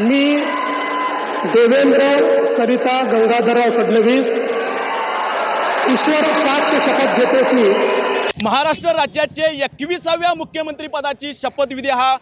मी देवेंद्र सरिता गंगाधरराव फडणवीस ईश्वर साक्ष शपथ घेतो की महाराष्ट्र राज्याचे एकविसाव्या मुख्यमंत्रीपदाची शपथविधी हा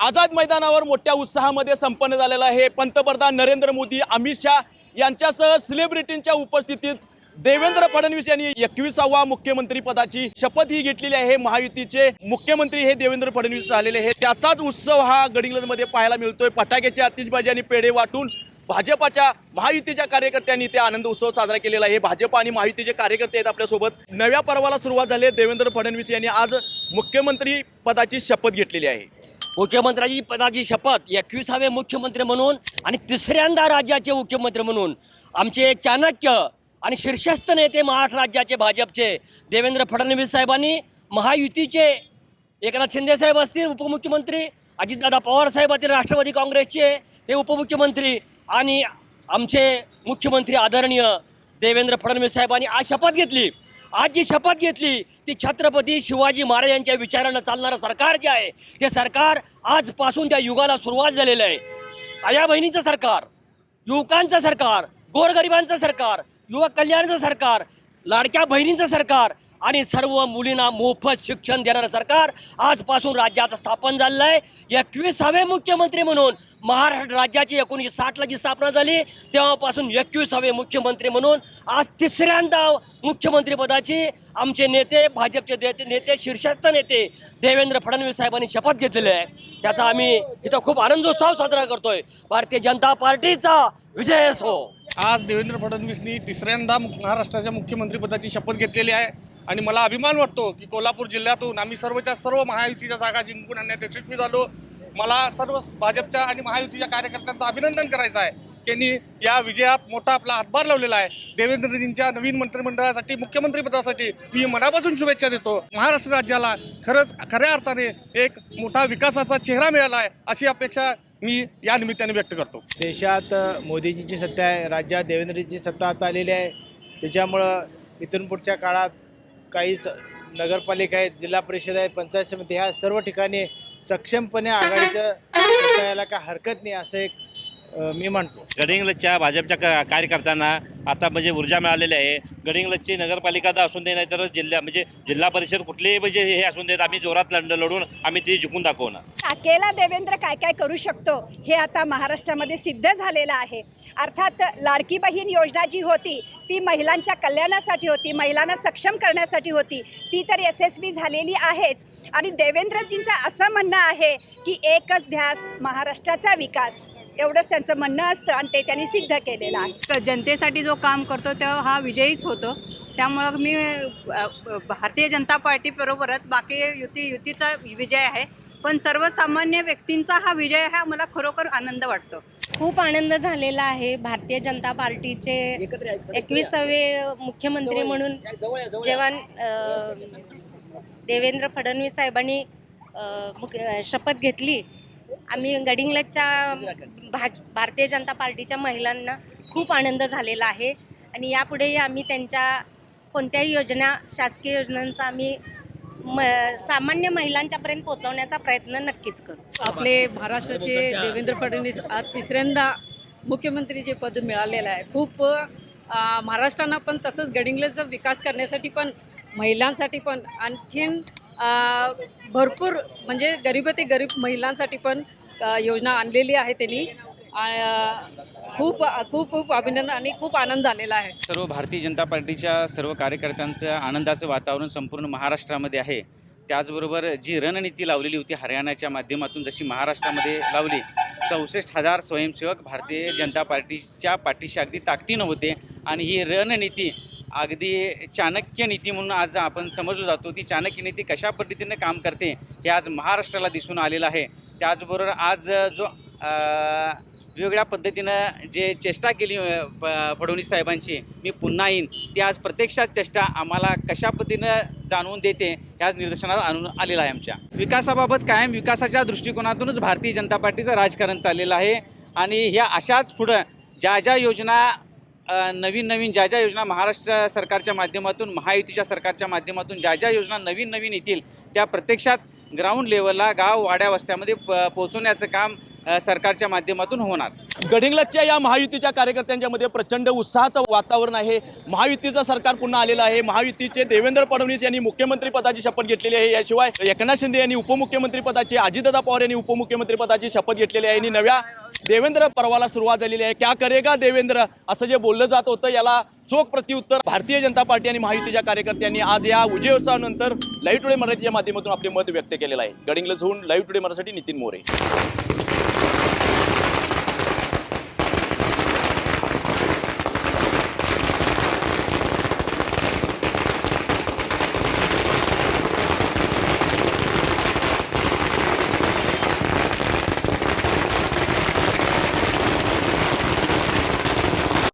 आझाद मैदानावर मोठ्या उत्साहामध्ये संपन्न झालेला आहे. पंतप्रधान नरेंद्र मोदी अमित शहा यांच्यासह सेलिब्रिटींच्या उपस्थितीत देवेंद्र फडणवीस यांनी एकविसावा मुख्यमंत्रीपदाची शपथ ही घेतलेली आहे. महायुतीचे मुख्यमंत्री हे देवेंद्र फडणवीस झालेले आहे त्याचाच उत्सव हा गडिंग्लजमध्ये पाहायला मिळतोय. फटाक्याची आतिषबाजी आणि पेढे वाटून भाजपाच्या महायुतीच्या कार्यकर्त्यांनी ते आनंद उत्सव साजरा केलेला आहे. भाजप आणि महायुतीचे कार्यकर्ते आहेत आपल्यासोबत. नव्या पर्वाला सुरुवात झाली आहे. देवेंद्र फडणवीस यांनी आज मुख्यमंत्री पदाची शपथ घेतलेली आहे. मुख्यमंत्र्याची पदाची शपथ एकविसावे मुख्यमंत्री म्हणून आणि तिसऱ्यांदा राज्याचे मुख्यमंत्री म्हणून आमचे चाणक्य आणि शीर्षस्थ नेते महाराष्ट्र राज्याचे भाजपचे देवेंद्र फडणवीस साहेबांनी महायुतीचे एकनाथ शिंदे साहेब असतील उपमुख्यमंत्री अजितदादा पवार साहेब असतील राष्ट्रवादी काँग्रेसचे हे उपमुख्यमंत्री आणि आमचे मुख्यमंत्री आदरणीय देवेंद्र फडणवीस साहेबांनी आज शपथ घेतली. आज जी शपथ घेतली ती छत्रपती शिवाजी महाराजांच्या विचारानं चालणारं सरकार जे आहे ते सरकार आजपासून त्या युगाला सुरुवात झालेलं आहे. आया बहिणीचं सरकार युवकांचं सरकार गोरगरिबांचं सरकार युवक कल्याणचं सरकार लाडक्या बहिणींचं सरकार आणि सर्व मुलींना मोफत शिक्षण देणारं सरकार आजपासून राज्यात स्थापन झालेलं आहे एकवीसावे मुख्यमंत्री म्हणून महाराष्ट्र राज्याची एकोणीसशे साठला जी स्थापना झाली तेव्हापासून एकवीसावे मुख्यमंत्री म्हणून आज तिसऱ्यांदा मुख्यमंत्रीपदाची आमचे नेते भाजपचे नेते नेते शीर्षस्थ नेते देवेंद्र फडणवीस साहेबांनी शपथ घेतलेली आहे. त्याचा आम्ही इथं खूप आनंदोत्सव साजरा करतोय. भारतीय जनता पार्टीचा विजय असो. आज देवेंद्र फडणवीसनी तिसऱ्यांदा मुख- महाराष्ट्राच्या मुख्यमंत्रीपदाची शपथ घेतलेली आहे. आणि मला अभिमान वाटतो की कोल्हापूर जिल्ह्यातून आम्ही सर्वच्या सर्व महायुतीच्या जागा जिंकून आणण्यात यशस्वी झालो. मला सर्व भाजपच्या आणि महायुतीच्या कार्यकर्त्यांचं अभिनंदन करायचं आहे त्यांनी या विजयात मोठा आपला हातभार लावलेला आहे. देवेंद्रजींच्या नवीन मंत्रिमंडळासाठी मुख्यमंत्रीपदासाठी मी मनापासून शुभेच्छा देतो. महाराष्ट्र राज्याला खरंच खऱ्या अर्थाने एक मोठा विकासाचा चेहरा मिळाला आहे अशी अपेक्षा मी या निमित्ताने व्यक्त करतो. देशात मोदीजींची सत्ता आहे राज्यात देवेंद्रजींची सत्ता आता आलेली आहे. त्याच्यामुळं इथून पुढच्या काळात काही स नगरपालिका आहेत जिल्हा परिषद आहे पंचायत समिती ह्या सर्व ठिकाणी सक्षमपणे आघाडीचं यायला काय हरकत नाही असं एक मी म्हणतो. गडिंग्लजच्या भाजपच्या क- कार्यकर्त्यांना आता म्हणजे ऊर्जा मिळालेली आहे. गडिंग्लजची नगरपालिका तर असून दे नाही तर जिल्हा म्हणजे जिल्हा परिषद कुठलेही म्हणजे हे असून देत आम्ही जोरात लढ लढून आम्ही ती जिंकून दाखवणार. अकेला देवेंद्र काय काय करू शकतो हे आता महाराष्ट्रामध्ये सिद्ध झालेलं आहे. अर्थात लाडकी बहीण योजना जी होती ती महिलांच्या कल्याणासाठी होती महिलांना सक्षम करण्यासाठी होती ती तर यशस्वी झालेली आहेच. आणि देवेंद्रजींचं असं म्हणणं आहे की एकच ध्यास महाराष्ट्राचा विकास. एवढंच त्यांचं म्हणणं असतं आणि ते त्यांनी सिद्ध केलेलं आहे. जनतेसाठी जो काम करतो तेव्हा हा विजयीच होतो. त्यामुळं मी भारतीय जनता पार्टीबरोबरच बाकी युती युतीचा विजय आहे. पण सर्वसामान्य व्यक्तींचा हा विजय हा मला खरोखर आनंद वाटतो. खूप आनंद झालेला आहे भारतीय जनता पार्टीचे एकविसावे मुख्यमंत्री म्हणून जेव्हा देवेंद्र फडणवीस साहेबांनी शपथ घेतली. आम्ही गडिंग्लजच्या भाज भारतीय जनता पार्टीच्या महिलांना खूप आनंद झालेला आहे. आणि यापुढेही आम्ही त्यांच्या कोणत्याही योजना शासकीय योजनांचा आम्ही म सामान्य महिलांच्यापर्यंत पोहोचवण्याचा प्रयत्न नक्कीच करू. आपले महाराष्ट्राचे देवेंद्र फडणवीस आज तिसऱ्यांदा मुख्यमंत्रीचे पद मिळालेलं आहे. खूप महाराष्ट्रांना महाराष्ट्रानं पण तसंच गडिंग्लजचा विकास करण्यासाठी पण महिलांसाठी पण आणखीन भरपूर म्हणजे गरीब ते गरीब महिलांसाठी पण योजना आणलेली आहे त्यांनी. खूप खूप खूप अभिनंदन आणि खूप आनंद झालेला आहे. सर्व भारतीय जनता पार्टीच्या सर्व कार्यकर्त्यांचं आनंदाचं वातावरण संपूर्ण महाराष्ट्रामध्ये आहे. त्याचबरोबर जी रणनीती लावलेली होती हरियाणाच्या माध्यमातून जशी महाराष्ट्रामध्ये लावली चौसष्ट हजार स्वयंसेवक भारतीय जनता पार्टीच्या पाठीशी अगदी ताकदीनं होते. आणि ही रणनीती अगदी चाणक्य नीती म्हणून आज आपण समजलो जातो ती चाणक्य नीती कशा पद्धतीने काम करते हे आज महाराष्ट्राला दिसून आलेलं आहे. त्याचबरोबर आज जो वेगवेगळ्या पद्धतीनं जे चेष्टा केली प- फडणवीस साहेबांची मी पुन्हा येईन ती आज प्रत्यक्षात चेष्टा आम्हाला कशा पद्धतीनं जाणवून देते ह्याच निदर्शनात आणून आलेलं आहे आमच्या. विकासाबाबत कायम विकासाच्या दृष्टिकोनातूनच भारतीय जनता पार्टीचं राजकारण चाललेलं आहे आणि ह्या अशाच पुढं ज्या ज्या योजना नवीन नवीन ज्या ज्या योजना महाराष्ट्र सरकारच्या माध्यमातून महायुतीच्या सरकारच्या माध्यमातून ज्या ज्या योजना नवीन नवीन येतील त्या प्रत्यक्षात ग्राउंड लेवलला गाव वाड्या वस्त्यामध्ये प पोचवण्याचं काम सरकारच्या माध्यमातून होणार. गडिंग्लजच्या या महायुतीच्या कार्यकर्त्यांच्यामध्ये प्रचंड उत्साहाचं वातावरण आहे. महायुतीचं सरकार पुन्हा आलेलं आहे. महायुतीचे देवेंद्र फडणवीस यांनी मुख्यमंत्रीपदाची शपथ घेतलेली आहे. याशिवाय एकनाथ शिंदे यांनी उपमुख्यमंत्रीपदाची अजितदादा पवार यांनी उपमुख्यमंत्रीपदाची शपथ घेतलेली आहे. आणि नव्या देवेंद्र पर्वाला सुरुवात झालेली आहे. क्या करेगा देवेंद्र? असं जे बोललं जात होतं याला चोख प्रत्युत्तर भारतीय जनता पार्टी आणि महायुतीच्या कार्यकर्त्यांनी आज या विजय उत्सवानंतर लाईव्ह टुडे मराठीच्या माध्यमातून आपले मत व्यक्त केलेलं आहे. गडिंग्लजहून लाईव्ह टुडे मराठी नितीन मोरे.